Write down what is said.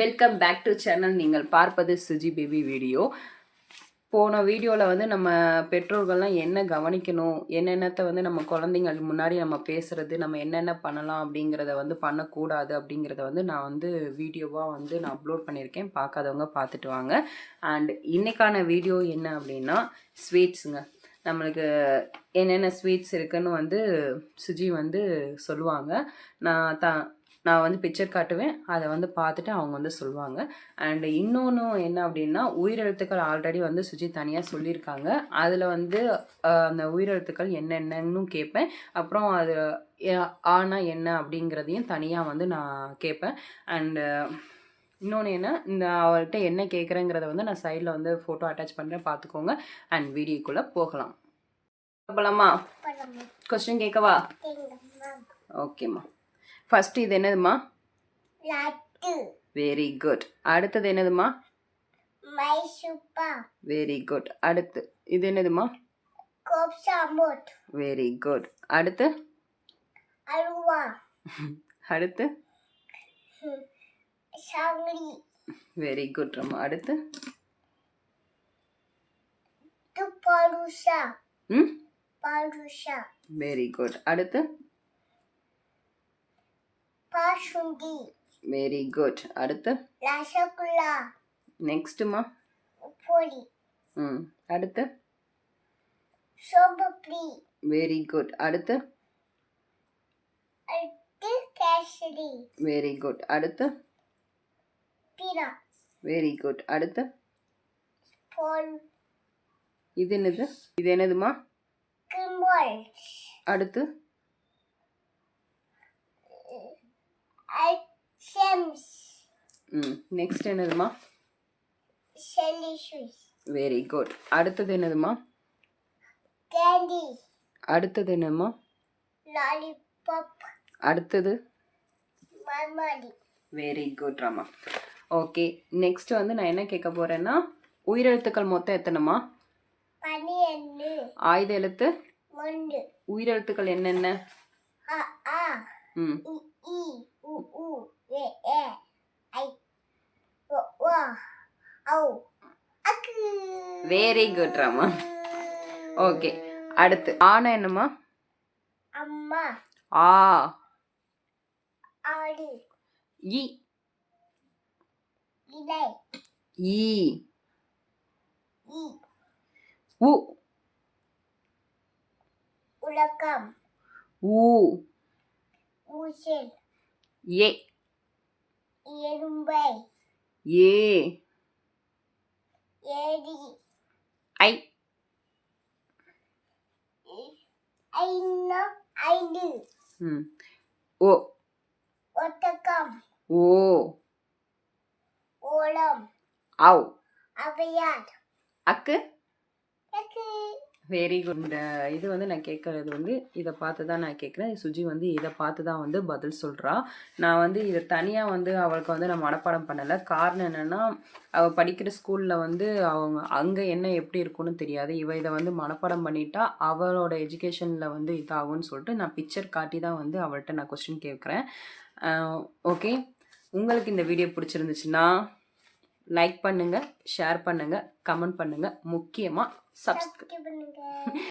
Welcome back to channel நீங்கள் பார்ப்பது Suji baby video போன வீடியோவில் வந்து நம்ம பெற்றோர்கள்லாம் என்ன கவனிக்கணும்? என்னென்னத்தை வந்து நம்ம குழந்தைங்களுக்கு முன்னாடி நம்ம பேசுகிறது நம்ம என்னென்ன பண்ணலாம் அப்படிங்கிறத வந்து பண்ணக்கூடாது அப்படிங்கிறத வந்து நான் வந்து வீடியோவாக வந்து நான் அப்லோட் பண்ணியிருக்கேன். பார்க்காதவங்க பார்த்துட்டு வாங்க. அண்ட் இன்றைக்கான வீடியோ என்ன அப்படின்னா ஸ்வீட்ஸுங்க நம்மளுக்கு என்னென்ன ஸ்வீட்ஸ் இருக்குன்னு வந்து சுஜி வந்து சொல்லுவாங்க. நான் த நான் வந்து பிக்சர் காட்டுவேன். அதை வந்து பார்த்துட்டு அவங்க வந்து சொல்லுவாங்க. அண்ட் இன்னொன்று என்ன அப்படின்னா உயிரெழுத்துக்கள் ஆல்ரெடி வந்து சுஜி தனியாக சொல்லியிருக்காங்க. அதில் வந்து அந்த உயிரெழுத்துக்கள் என்னென்னன்னு கேட்பேன். அப்புறம் அது ஆனா என்ன அப்படிங்கிறதையும் தனியாக வந்து நான் கேட்பேன். அண்டு இன்னொன்று என்ன இந்த அவள்கிட்ட என்ன கேட்குறேங்கிறத வந்து நான் சைடில் வந்து ஃபோட்டோ அட்டாச் பண்ணுறேன் பார்த்துக்கோங்க. அண்ட் வீடியோக்குள்ளே போகலாம். போகலாமா கொஸ்டின் கேட்கவா? ஓகேம்மா ஃபர்ஸ்ட் இது என்னதுமா வெரி குட் அடுத்தது என்னதுமா வெரி குட் அடுத்து இது என்னதுமா வெரி குட் அடுத்து? அடுத்து? வெரி குட் ரம்மா அடுத்து? வெரி குட் அடுத்து? பாசுந்தி வெரி குட் அடுத்து? ரசகுல்லா. நெக்ஸ்ட்டுமா பொடி. ம். அடுத்து? சோபப்ரி வெரி குட் அடுத்து? அடுத்து கேசரி. வெரி குட் அடுத்து? பினா வெரி குட் அடுத்து? போல் இது என்னது? இது என்னதுமா? கிம்பால் அடுத்து? ம் நெக்ஸ்ட் என்னதுமா வெரி குட் அடுத்தது என்னதுமா கேண்டி அடுத்தது என்னம்மா? லாலிபாப் அடுத்தது? மர்மாடி very good Rama. Okay next வந்து நான் என்ன கேட்க போறேன்னா உயிரெழுத்துக்கள் மொத்தம் எத்தனைமா பனிரெண்டு ஆயுத எழுத்து? ஒன்று. உயிரெழுத்துக்கள் என்னென்ன? அ ஆ. ம். இ உ உ ஏ ஐ வெரி குட் ராமா ஓகே அடுத்து. ஆனா என்னம்மா? அம்மா. ஆ. ஆடு. இ. இலை ஈ இ. உ. உலகம். ஊ ஊசல். ஏ. எறும்பை. ஏ. ஏரி ஐ. ஐந்து ஐந்து ம். ஓ. ஒட்டகம். ஓ. ஓலம் ஆவ். அவையார். அக்கு. அக்கு. வெரி குட் இந்த இது வந்து நான் கேட்குறது வந்து இதை பார்த்து தான் நான் கேட்குறேன். சுஜி வந்து இதை பார்த்து தான் வந்து பதில் சொல்கிறா நான் வந்து இதை தனியாக வந்து அவளுக்கு வந்து நான் மனப்பாடம் பண்ணலை. காரணம் என்னென்னா அவள் படிக்கிற ஸ்கூலில் வந்து அவங்க அங்கே என்ன எப்படி இருக்கும்னு தெரியாது. இவ இதை வந்து மனப்பாடம் பண்ணிட்டா அவளோட எஜுகேஷனில் வந்து இதாகும்னு சொல்லிட்டு நான் பிக்சர் காட்டி தான் வந்து அவள்கிட்ட நான் கொஸ்டின் கேட்குறேன். ஓகே உங்களுக்கு இந்த வீடியோ பிடிச்சிருந்துச்சுன்னா லைக் பண்ணுங்கள் ஷேர் பண்ணுங்கள் கமெண்ட் பண்ணுங்கள் முக்கியமாக सब्सक्राइब